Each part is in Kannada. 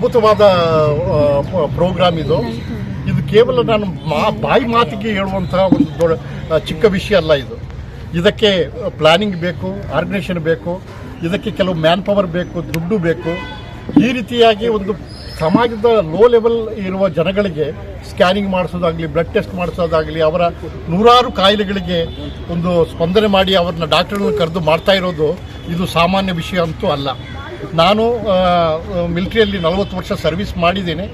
ಅದ್ಭುತವಾದ ಪ್ರೋಗ್ರಾಮ್ ಇದು. ಇದು ಕೇವಲ ನಾನು ಮಾ, ಬಾಯಿ ಮಾತಿಗೆ ಹೇಳುವಂತಹ ಒಂದು ದೊಡ್ಡ ಚಿಕ್ಕ ವಿಷಯ ಅಲ್ಲ ಇದು. ಇದಕ್ಕೆ ಪ್ಲಾನಿಂಗ್ ಬೇಕು ಆರ್ಗನೈಸೇಷನ್ ಬೇಕು, ಇದಕ್ಕೆ ಕೆಲವು ಮ್ಯಾನ್ ಪವರ್ ಬೇಕು, ದುಡ್ಡು ಬೇಕು. ಈ ರೀತಿಯಾಗಿ ಒಂದು ಸಮಾಜದ ಲೋ ಲೆವೆಲ್ ಇರುವ ಜನಗಳಿಗೆ ಸ್ಕ್ಯಾನಿಂಗ್ ಮಾಡಿಸೋದಾಗಲಿ ಬ್ಲಡ್ ಟೆಸ್ಟ್ ಮಾಡಿಸೋದಾಗಲಿ, ಅವರ ನೂರಾರು ಕಾಯಿಲೆಗಳಿಗೆ ಒಂದು ಸ್ಪಂದನೆ ಮಾಡಿ ಅವ್ರನ್ನ ಡಾಕ್ಟರ್ಗಳನ್ನ ಕರೆದು ಮಾಡ್ತಾ ಇರೋದು ಇದು ಸಾಮಾನ್ಯ ವಿಷಯ ಅಂತೂ ಅಲ್ಲ. ನಾನು ಮಿಲ್ಟ್ರಿಯಲ್ಲಿ ನಲವತ್ತು ವರ್ಷ ಸರ್ವಿಸ್ ಮಾಡಿದ್ದೇನೆ.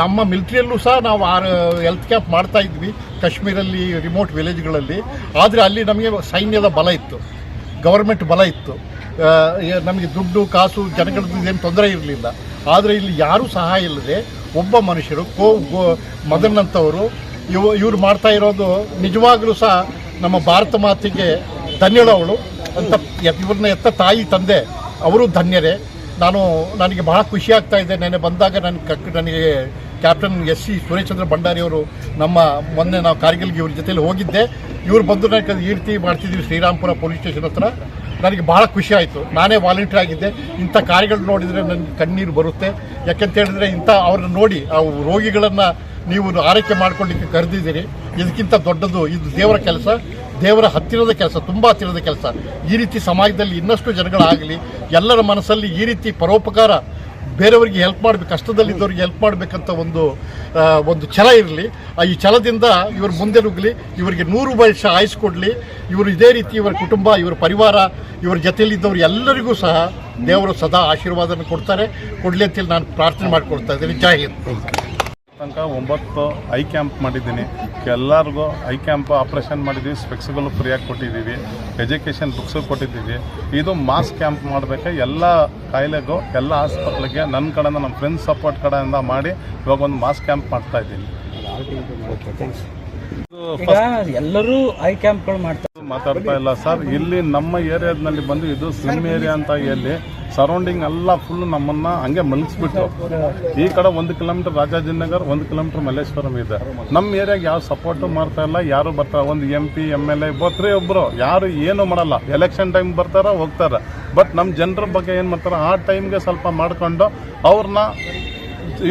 ನಮ್ಮ ಮಿಲ್ಟ್ರಿಯಲ್ಲೂ ಸಹ ನಾವು ಆರ್ ಹೆಲ್ತ್ ಕ್ಯಾಂಪ್ ಮಾಡ್ತಾ ಇದ್ವಿ, ಕಾಶ್ಮೀರಲ್ಲಿ ರಿಮೋಟ್ ವಿಲೇಜ್ಗಳಲ್ಲಿ ಆದರೆ ಅಲ್ಲಿ ನಮಗೆ ಸೈನ್ಯದ ಬಲ ಇತ್ತು ಗವರ್ಮೆಂಟ್ ಬಲ ಇತ್ತು. ನಮಗೆ ದುಡ್ಡು, ಕಾಸು, ಜನಗಳದ್ದು ಏನು ತೊಂದರೆ ಇರಲಿಲ್ಲ. ಆದರೆ ಇಲ್ಲಿ ಯಾರೂ ಸಹಾಯ ಇಲ್ಲದೆ ಒಬ್ಬ ಮನುಷ್ಯರು, ಕೋ, ಗೋ, ಮದನ್ ಅಂತವರು, ಇವ, ಇವ್ರು ಮಾಡ್ತಾ ಇರೋದು ನಿಜವಾಗಲೂ ಸಹ ನಮ್ಮ ಭಾರತ ಮಾತಿಗೆ ಧನ್ಯಳವಳು ಅಂತ ಇವ್ರನ್ನ ಎತ್ತ ತಾಯಿ ತಂದೆ ಅವರು ಧನ್ಯರೇ. ನಾನು ನನಗೆ ಬಹಳ ಖುಷಿ ಆಗ್ತಾ ಇದೆ. ನೆನೆ ಬಂದಾಗ ನನ್ನ ಕಕ್ ನನಗೆ captain S C Sureshchandra Bhandari ಅವರು ನಮ್ಮ ಮೊನ್ನೆ ನಾವು ಕಾರ್ಗಿಲ್ಗೆ ಇವ್ರ ಜೊತೆಯಲ್ಲಿ ಹೋಗಿದ್ದೆ. ಇವ್ರು ಬಂದು ನನಗೆ ಈ ರೀತಿ ಮಾಡ್ತಿದ್ವಿ ಶ್ರೀರಾಮ್ಪುರ ಪೊಲೀಸ್ ಸ್ಟೇಷನ್ ಹತ್ರ. ನನಗೆ ಭಾಳ ಖುಷಿ ಆಯಿತು. ನಾನೇ ವಾಲಂಟಿಯರ್ ಆಗಿದ್ದೆ. ಇಂಥ ಕಾರ್ಯಗಳು ನೋಡಿದರೆ ನನಗೆ ಕಣ್ಣೀರು ಬರುತ್ತೆ. ಯಾಕೆಂತ ಹೇಳಿದ್ರೆ ಇಂಥ ಅವ್ರನ್ನ ನೋಡಿ ಆ ರೋಗಿಗಳನ್ನು ನೀವು ಆರೈಕೆ ಮಾಡ್ಕೊಳ್ಳಿಕ್ಕೆ ಕರೆದಿದ್ದೀರಿ. ಇದಕ್ಕಿಂತ ದೊಡ್ಡದು ಇದು ದೇವರ ಕೆಲಸ. ದೇವರ ಹತ್ತಿರದ ಕೆಲಸ, ತುಂಬ ಹತ್ತಿರದ ಕೆಲಸ. ಈ ರೀತಿ ಸಮಾಜದಲ್ಲಿ ಇನ್ನಷ್ಟು ಜನಗಳಾಗಲಿ, ಎಲ್ಲರ ಮನಸ್ಸಲ್ಲಿ ಈ ರೀತಿ ಪರೋಪಕಾರ ಬೇರೆಯವರಿಗೆ ಹೆಲ್ಪ್ ಮಾಡಬೇಕು, ಕಷ್ಟದಲ್ಲಿದ್ದವ್ರಿಗೆ ಹೆಲ್ಪ್ ಮಾಡಬೇಕಂತ ಒಂದು ಒಂದು ಛಲ ಇರಲಿ. ಈ ಛಲದಿಂದ ಇವರು ಮುಂದೆ ನುಗ್ಗಲಿ ಇವರಿಗೆ ನೂರು ವರ್ಷ ಆಯುಸ್ ಕೊಡಲಿ. ಇವರು ಇದೇ ರೀತಿ ಇವರ ಕುಟುಂಬ, ಇವರ ಪರಿವಾರ, ಇವರ ಜೊತೆಯಲ್ಲಿದ್ದವರು ಎಲ್ಲರಿಗೂ ಸಹ ದೇವರು ಸದಾ ಆಶೀರ್ವಾದನ ಕೊಡ್ತಾರೆ. ಕೊಡಲಿ ಅಂತೇಳಿ ನಾನು ಪ್ರಾರ್ಥನೆ ಮಾಡಿಕೊಡ್ತಾ ಇದ್ದೀನಿ. ಜೈ ಹಿಂದ್. ತನಕ ಒಂಬತ್ತು ಐ ಕ್ಯಾಂಪ್ ಮಾಡಿದ್ದೀನಿ. ಎಲ್ಲರಿಗೂ ಐ ಕ್ಯಾಂಪ್ ಆಪ್ರೇಷನ್ ಮಾಡಿದ್ದೀವಿ ಸ್ಪೆಕ್ಸ್ಗಳು ಫ್ರೀಯಾಗಿ ಕೊಟ್ಟಿದ್ದೀವಿ ಎಜುಕೇಷನ್ ಬುಕ್ಸು ಕೊಟ್ಟಿದ್ದೀವಿ ಇದು ಮಾಸ್ ಕ್ಯಾಂಪ್ ಮಾಡಬೇಕು ಎಲ್ಲ ಕಾಯಿಲೆಗೂ, ಎಲ್ಲ ಆಸ್ಪತ್ರೆಗೆ ನನ್ನ ಕಡೆಯಿಂದ ನಮ್ಮ ಫ್ರೆಂಡ್ಸ್ ಸಪೋರ್ಟ್ ಕಡೆಯಿಂದ ಮಾಡಿ ಇವಾಗ ಒಂದು ಮಾಸ್ ಕ್ಯಾಂಪ್ ಮಾಡ್ತಾ ಇದ್ದೀನಿ. ಈಗ ಎಲ್ಲರೂ ಐ ಕ್ಯಾಂಪ್ಗಳು ಮಾಡ್ತಾರೆ ಮಾತಾಡ್ತಾ ಇಲ್ಲ ಸರ್. ಇಲ್ಲಿ ನಮ್ಮ ಏರಿಯಾದಲ್ಲಿ ಬಂದು ಇದು ಸಿಮ್ ಏರಿಯಾ ಅಂತ ಇಲ್ಲಿ ಸರೌಂಡಿಂಗ್ ಎಲ್ಲ ಫುಲ್ ನಮ್ಮನ್ನ ಹಂಗೆ ಮಲಗಿಸ್ಬಿಟ್ಟು ಈ ಕಡೆ ಒಂದು ಕಿಲೋಮೀಟರ್ ರಾಜಾಜಿನಗರ್ ಒಂದು ಕಿಲೋಮೀಟರ್ ಮಲ್ಲೇಶ್ವರಂ ಇದೆ. ನಮ್ಮ ಏರಿಯಾಗೆ ಯಾವ ಸಪೋರ್ಟು ಮಾಡ್ತಾ ಇಲ್ಲ ಯಾರು ಬರ್ತಾರೆ ಒಂದು M P M L A ಬರ್ತಾರೆ ಒಬ್ಬರು ಯಾರು ಏನು ಮಾಡಲ್ಲ. ಎಲೆಕ್ಷನ್ ಟೈಮ್ ಬರ್ತಾರ ಹೋಗ್ತಾರೆ. ಬಟ್ ನಮ್ಮ ಜನರ ಬಗ್ಗೆ ಏನು ಮಾಡ್ತಾರೆ ಆ ಟೈಮ್ಗೆ ಸ್ವಲ್ಪ ಮಾಡ್ಕೊಂಡು ಅವ್ರನ್ನ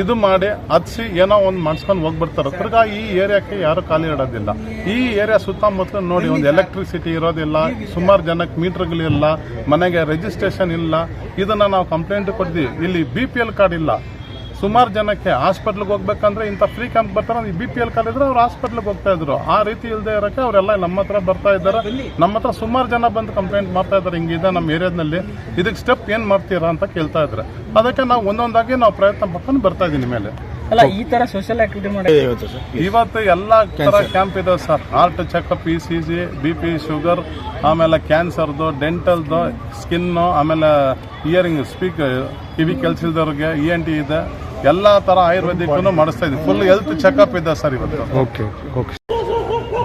ಇದು ಮಾಡಿ ಹತ್ಸಿ ಏನೋ ಒಂದು ಮಾಡಿಸ್ಕೊಂಡು ಹೋಗ್ಬಿಡ್ತಾರೆ ತಿರ್ಗಾ ಈ ಏರಿಯಾಕ್ಕೆ ಯಾರು ಖಾಲಿ ಇಡೋದಿಲ್ಲ. ಈ ಏರಿಯಾ ಸುತ್ತಮುತ್ತಲು ನೋಡಿ ಒಂದು ಎಲೆಕ್ಟ್ರಿಸಿಟಿ ಇರೋದಿಲ್ಲ, ಸುಮಾರು ಜನಕ್ಕೆ ಮೀಟ್ರ್ಗಳಿಲ್ಲ ಮನೆಗೆ ರಿಜಿಸ್ಟ್ರೇಷನ್ ಇಲ್ಲ. ಇದನ್ನ ನಾವು ಕಂಪ್ಲೇಂಟ್ ಕೊಡ್ತೀವಿ. ಇಲ್ಲಿ ಬಿ ಪಿ ಎಲ್ ಕಾರ್ಡ್ ಇಲ್ಲ. ಸುಮಾರು ಜನಕ್ಕೆ ಹಾಸ್ಪಿಟ್ಲಿಗೆ ಹೋಗ್ಬೇಕಂದ್ರೆ ಇಂಥ ಫ್ರೀ ಕ್ಯಾಂಪ್ ಬರ್ತಾರೆ. ಬಿ ಪಿ ಎಲ್ ಕಾರ್ಡ್ ಇದ್ರೆ ಅವ್ರು ಹಾಸ್ಪಿಟ್ಲಿಗೆ ಹೋಗ್ತಾ ಇದ್ರು. ಆ ರೀತಿ ಇಲ್ಲದೆ ಇರೋಕ್ಕೆ ಅವರೆಲ್ಲ ನಮ್ಮ ಹತ್ರ ಬರ್ತಾ ಇದ್ದಾರೆ. ನಮ್ಮ ಹತ್ರ ಸುಮಾರು ಜನ ಬಂದು ಕಂಪ್ಲೇಂಟ್ ಮಾಡ್ತಾ ಇದ್ದಾರೆ. ಹಿಂಗಿದೆ ನಮ್ಮ ಏರಿಯಾದಲ್ಲಿ ಇದಕ್ಕೆ ಸ್ಟೆಪ್ ಏನು ಮಾಡ್ತೀರಾ ಅಂತ ಕೇಳ್ತಾ ಇದ್ದಾರೆ. ಅದಕ್ಕೆ ನಾವು ಒಂದೊಂದಾಗಿ ನಾವು ಪ್ರಯತ್ನ ಪಡ್ಕೊಂಡು ಬರ್ತಾ ಇದ್ದೀನಿ ಮೇಲೆ. ಅಲ್ಲ ಈ ತರ ಸೋಷಿಯಲ್ ಆಕ್ಟಿವಿಟಿ ಮಾಡಿ ಇವತ್ತು ಎಲ್ಲ ತರ ಕ್ಯಾಂಪ್ ಇದೆ sir. Heart checkup E C G B P sugar ಆಮೇಲೆ ಕ್ಯಾನ್ಸರ್ದು ಡೆಂಟಲ್ದು ಸ್ಕಿನ್ನು ಆಮೇಲೆ ಇಯರಿಂಗ್ ಸ್ಪೀಕ್ ಕಿವಿ ಕೆಲ್ಸಿಲ್ದವ್ರಿಗೆ ಇ ಎನ್ ಟಿ ಇದೆ. ಎಲ್ಲ ತರ ಆಯುರ್ವೇದಿಕ್ಕೂ ಮಾಡಿಸ್ತಾ ಇದ್ದೀವಿ. ಫುಲ್ ಹೆಲ್ತ್ ಚೆಕಪ್ ಇದೆ ಸರ್ ಇವತ್ತು. ಓಕೆ ಓಕೆ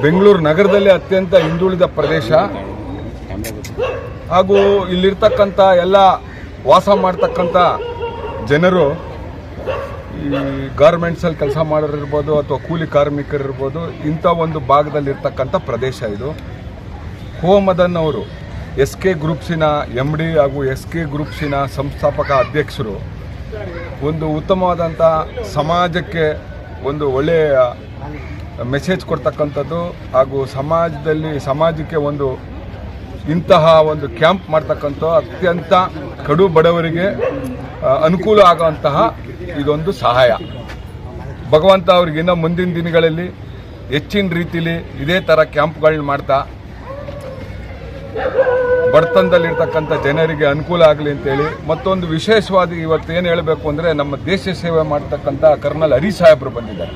ಬೆಂಗಳೂರು ನಗರದಲ್ಲಿ ಅತ್ಯಂತ ಹಿಂದುಳಿದ ಪ್ರದೇಶ. ಹಾಗೂ ಇಲ್ಲಿರ್ತಕ್ಕಂಥ ಎಲ್ಲ ವಾಸ ಮಾಡ್ತಕ್ಕಂಥ ಜನರು ಈ ಗಾರ್ಮೆಂಟ್ಸಲ್ಲಿ ಕೆಲಸ ಮಾಡೋರಿರ್ಬೋದು ಅಥವಾ ಕೂಲಿ ಕಾರ್ಮಿಕರಿರ್ಬೋದು, ಇಂಥ ಒಂದು ಭಾಗದಲ್ಲಿರ್ತಕ್ಕಂಥ ಪ್ರದೇಶ ಇದು. ಹೋಮದನ್ ಅವರು ಎಸ್ ಕೆ ಗ್ರೂಪ್ಸಿನ ಎಂ ಡಿ ಹಾಗೂ ಎಸ್ ಕೆ ಗ್ರೂಪ್ಸಿನ ಸಂಸ್ಥಾಪಕ ಅಧ್ಯಕ್ಷರು ಒಂದು ಉತ್ತಮವಾದಂಥ ಸಮಾಜಕ್ಕೆ ಒಂದು ಒಳ್ಳೆಯ ಮೆಸೇಜ್ ಕೊಡ್ತಕ್ಕಂಥದ್ದು ಹಾಗೂ ಸಮಾಜದಲ್ಲಿ, ಸಮಾಜಕ್ಕೆ ಒಂದು ಇಂತಹ ಒಂದು ಕ್ಯಾಂಪ್ ಮಾಡ್ತಕ್ಕಂಥ ಅತ್ಯಂತ ಕಡು ಬಡವರಿಗೆ ಅನುಕೂಲ ಆಗುವಂತಹ ಇದೊಂದು ಸಹಾಯ. ಭಗವಂತ ಅವ್ರಿಗಿನ್ನ ಮುಂದಿನ ದಿನಗಳಲ್ಲಿ ಹೆಚ್ಚಿನ ರೀತಿಯಲ್ಲಿ ಇದೇ ಥರ ಕ್ಯಾಂಪ್ಗಳನ್ನ ಮಾಡ್ತಾ ಬಡತನದಲ್ಲಿರ್ತಕ್ಕಂಥ ಜನರಿಗೆ ಅನುಕೂಲ ಆಗಲಿ ಅಂತೇಳಿ ಮತ್ತೊಂದು ವಿಶೇಷವಾದ ಇವತ್ತು ಏನು ಹೇಳಬೇಕು ಅಂದರೆ ನಮ್ಮ ದೇಶ ಸೇವೆ ಮಾಡ್ತಕ್ಕಂಥ ಕರ್ನಲ್ ಹರಿ ಸಾಹೇಬರು ಬಂದಿದ್ದಾರೆ.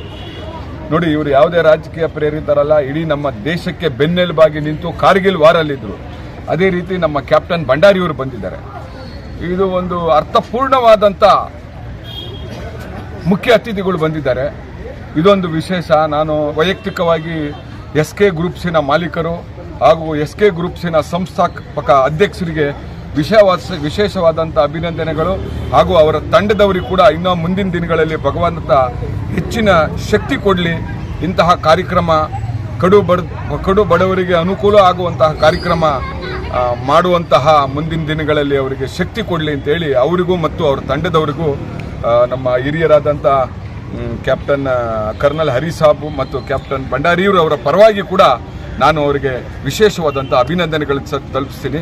ನೋಡಿ, ಇವರು ಯಾವುದೇ ರಾಜಕೀಯ ಪ್ರೇರಿತರಲ್ಲ, ಇಡೀ ನಮ್ಮ ದೇಶಕ್ಕೆ ಬೆನ್ನೆಲುಬಾಗಿ ನಿಂತು ಕಾರ್ಗಿಲ್ ವಾರಲ್ಲಿದ್ದರು. ಅದೇ ರೀತಿ ನಮ್ಮ ಕ್ಯಾಪ್ಟನ್ ಭಂಡಾರಿಯವರು ಬಂದಿದ್ದಾರೆ. ಇದು ಒಂದು ಅರ್ಥಪೂರ್ಣವಾದಂಥ ಮುಖ್ಯ ಅತಿಥಿಗಳು ಬಂದಿದ್ದಾರೆ. ಇದೊಂದು ವಿಶೇಷ. ನಾನು ವೈಯಕ್ತಿಕವಾಗಿ ಎಸ್ ಕೆ ಗ್ರೂಪ್ಸಿನ ಮಾಲೀಕರು ಹಾಗೂ ಎಸ್ ಕೆ ಗ್ರೂಪ್ಸಿನ ಸಂಸ್ಥಾಪಕ ಅಧ್ಯಕ್ಷರಿಗೆ ವಿಷಯವಾದ ವಿಶೇಷವಾದಂಥ ಅಭಿನಂದನೆಗಳು ಹಾಗೂ ಅವರ ತಂಡದವರಿಗೆ ಕೂಡ ಇನ್ನೂ ಮುಂದಿನ ದಿನಗಳಲ್ಲಿ ಭಗವಂತ ಹೆಚ್ಚಿನ ಶಕ್ತಿ ಕೊಡಲಿ. ಇಂತಹ ಕಾರ್ಯಕ್ರಮ ಕಡು ಬಡ, ಕಡು ಬಡವರಿಗೆ ಅನುಕೂಲ ಆಗುವಂತಹ ಕಾರ್ಯಕ್ರಮ ಮಾಡುವಂತಹ ಮುಂದಿನ ದಿನಗಳಲ್ಲಿ ಅವರಿಗೆ ಶಕ್ತಿ ಕೊಡಲಿ ಅಂತೇಳಿ ಅವರಿಗೂ ಮತ್ತು ಅವರ ತಂಡದವರಿಗೂ ನಮ್ಮ ಹಿರಿಯರಾದಂಥ ಕ್ಯಾಪ್ಟನ್, ಕರ್ನಲ್ ಹರಿ ಸಾಬ್ ಮತ್ತು ಕ್ಯಾಪ್ಟನ್ ಭಂಡಾರಿಯವರು ಅವರ ಪರವಾಗಿ ಕೂಡ ನಾನು ಅವರಿಗೆ ವಿಶೇಷವಾದಂಥ ಅಭಿನಂದನೆಗಳನ್ನು ತಲುಪಿಸ್ತೀನಿ.